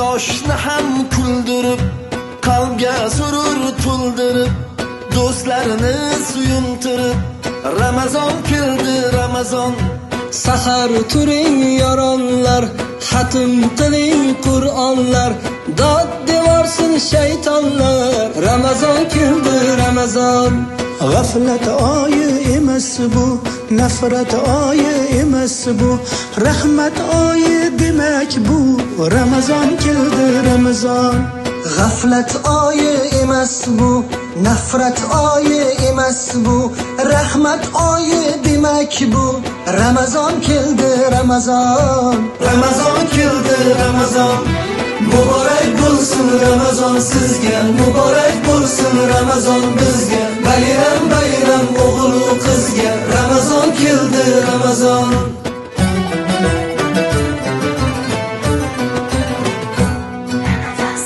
boshni ham kuldirib qalbga surur to'ldirib do'stlarini suyuntirib ramazon keldi ramazon. Sahar turing yoronlar Xatm qiling Qur'onlar. Dod devorsin shaytonlar. Ramazon keldi Ramazon غفلت آی امس بو نفرت آی امس بو رحمت آی دیمک بو رمضان کلده رمضان. غفلت آی امس بو نفرت آی امس بو رحمت آی دیمک بو رمضان کلده رمضان. رمضان کلده رمضان مبارک بلسن رمضان سزگه مبارک بلسن رمضان بزگه ولی ramazon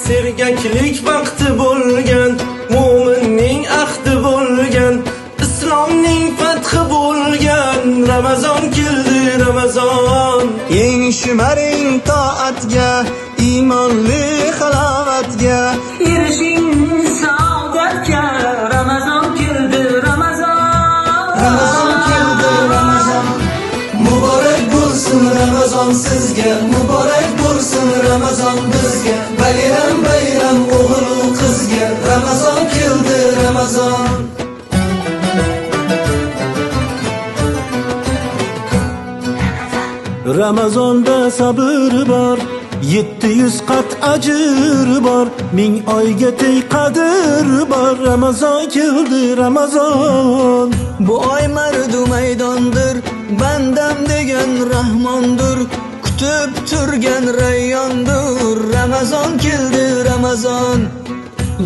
sergaklik vaqti bo'lgan mo'minning ahdi bo'lgan islomning fathi bo'lgan. Ramazon keldi ramazon. Eng shimaring toatga Imonli halovatga. Erishing ramazon sizga muborak bo'lsin ramazon bizga bayram bayram o'g'lu qizga ramazon keldi ramazon Ramazonda sabr bor, 700 qat ajr bor, ming oyga teng qadr bor. Ramazon keldi Ramazon. Bu oy mardu maydondir Bandam degan rahmondir Kutib turgan rayyondir Ramazon keldi Ramazon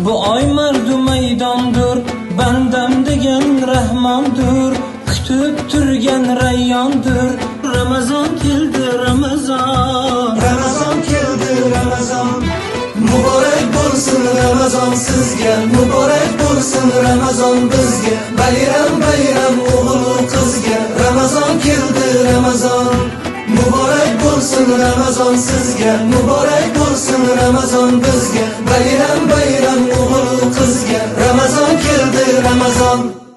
Bu oy mardu maydondir Bandam degan rahmondir Kutib turgan rayyondir Ramazon keldi Ramazon ramazon keldi ramazon muborak bo'lsin ramazon sizga muborak bo'lsin ramazon bizga bayram bayram o'g'lu ramazon sizga muborak bo'lsin ramazon bizga bayram bayram o'g'lu qizga ramazon keldi ramazon